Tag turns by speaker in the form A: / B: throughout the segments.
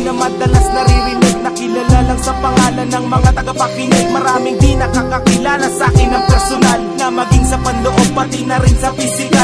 A: Na madalas naririnig? Na kilala lang sa pangalan ng mga tagapakinig. Maraming di nakakakilala sa akin ng personal Na maging sa panloob pati na rin sa physical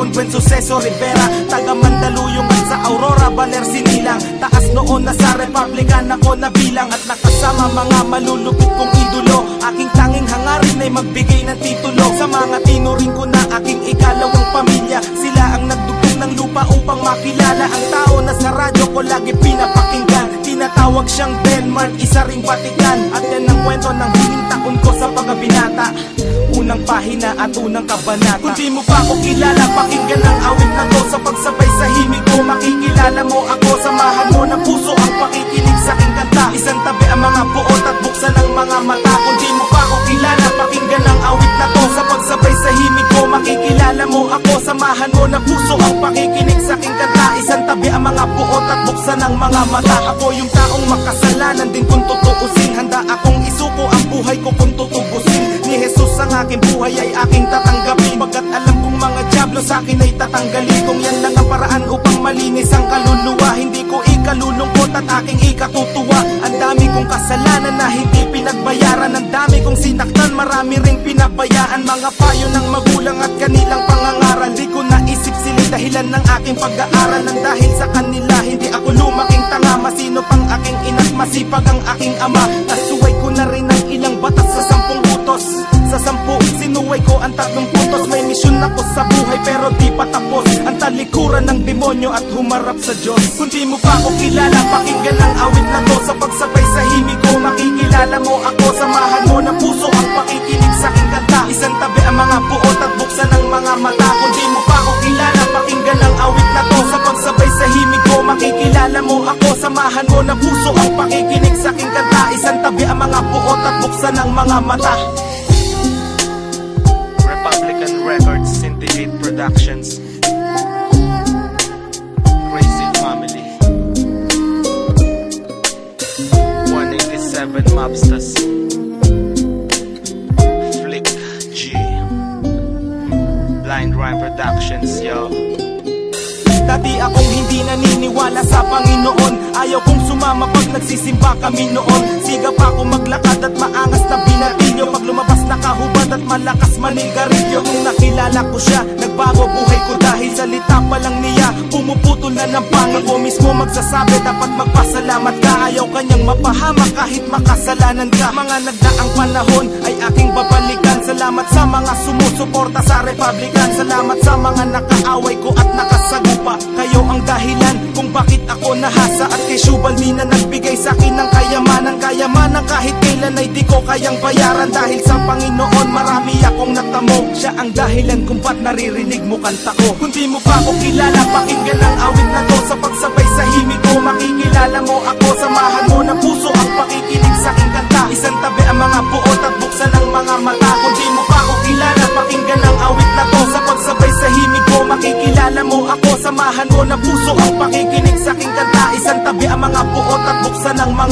A: pangalan Raymond Buen Suceso Rivera Taga Mandaluyong at sa Aurora Baler Sinilang Taas noon na sa Republican ako nabilang At nakasama mga malulupit kong idolo. Aking tanging hangarin ay magbigay ng titulo. Sa mga tinuring ko na aking ikalawang pamilya Sila ang nagdugtong ng lupa upang makilala Ang tao na sa radyo ko lagi pinapakinggan. Tinatawag siyang Denmark, isa ring Vatican. At yan ang kwento ng huling taon ko sa pagkabinata Unang pahina at unang kabanata. Kung di mo pa ako kilala, pakinggan ang awit na to. Sa pagsabay sa himig ko, makikilala mo ako. Samahan mo ng puso ang pakikinig sa aking kanta. Isang tabi ang mga buot at buksan ang mga mata. Kung di mo pa ako kilala, pakinggan ang awit na to. Sa pagsabay sa himig ko, makikilala mo ako. Samahan mo ng puso ang pakikinig sa aking kanta. Isang tabi ang mga buot at buksan ang mga mata. Ako yung taong makasalanan din kung tutuusin. Handa akong isuko aking buhay ay aking tatanggapin. Pagkat alam kong mga diablo sa akin ay tatanggalin. Kung yan lang ang paraan upang malinis ang kaluluwa Hindi ko ikalulungkot at aking ikatutuwa. Ang dami kong kasalanan na hindi pinagbayaran. Ang dami kong sinaktan, marami ring pinabayaan. Mga payo ng magulang at kanilang pangangaral. Di ko naisip sila dahilan ng aking pag-aaral. Nang dahil sa kanila hindi ako lumaking tanga Masino pang aking ina't masipag ang aking ama? Nasuway sinuway ko ang tatlong putos May misyon ako sa buhay pero di pa tapos. Ang talikuran ng demonyo at humarap sa Diyos. Kung di mo pa ako kilala, pakinggan ang awit na to. Sa pagsabay sa himig ko, makikilala mo ako. Samahan mo ng puso ang pakikinig sa aking kanta. Isang tabi ang mga buot at buksan ang mga mata. Kung di mo pa ako kilala, pakinggan ang awit na to. Sa pagsabay sa himig ko, makikilala mo ako. Samahan mo ng puso ang pakikinig sa aking kanta. Isang tabi ang mga buot at buksan ang mga mata
B: Productions. Crazy Family. 187 Mobsters. Flick G. Blind Rhyme Productions, yo.
A: Dati akong hindi naniniwala sa Panginoon Ayaw kong sumama pag nagsisimba kami noon Siga pa ako maglakad at maangas at malakas manigarilyo Nung nakilala ko siya, nagbago buhay ko Dahil salita pa lang niya, pumuputol na ng pangil Ako mismo magsasabi, dapat magpasalamat ka. Ayaw kanyang mapahamak kahit makasalanan ka. Mga nagdaang panahon ay aking babalikan. Salamat sa mga sumusuporta sa Republican. Salamat sa mga nakaaway ko at nakasagupa. Kayo ang dahilan kung bakit ako nahasa. At kay Shubal na nagbigay sa akin ng kayamanan. Kayamanan kahit kailan ay di ko kayang bayaran. Dahil sa Panginoon marami akong natamo. Siya ang dahilan kung ba't naririnig mo kanta ko. Kung di mo pa ako kilala pakinggan ang awit na to. Sa pagsabay sa himig ko makikilala mo ako. Samahan mo ng puso ang pakikinig sa aking kanta. Isang tabi ang mga buot at buksan ang mga mata. Kung di mo pa ako kilala pakinggan ang awit na to. Sa pagsabay sa himig ko makikilala mo ako. Samahan mo ng puso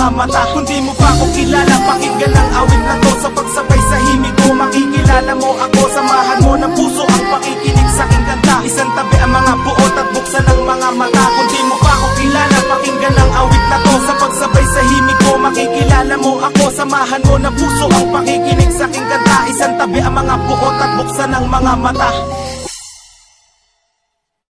A: mga mata Kung mo pa ako kilala pakinggan ang awit na to. Sa pagsabay sa himig ko makikilala mo ako. Samahan mo ng puso ang pakikinig sa aking kanta. Isang tabi ang mga buot at buksan ang mga mata. Kung mo pa ako kilala pakinggan ang awit na to. Sa pagsabay sa himig ko makikilala mo ako. Samahan mo ng puso ang pakikinig sa aking kanta. Isang tabi ang mga buot at buksan ang mga mata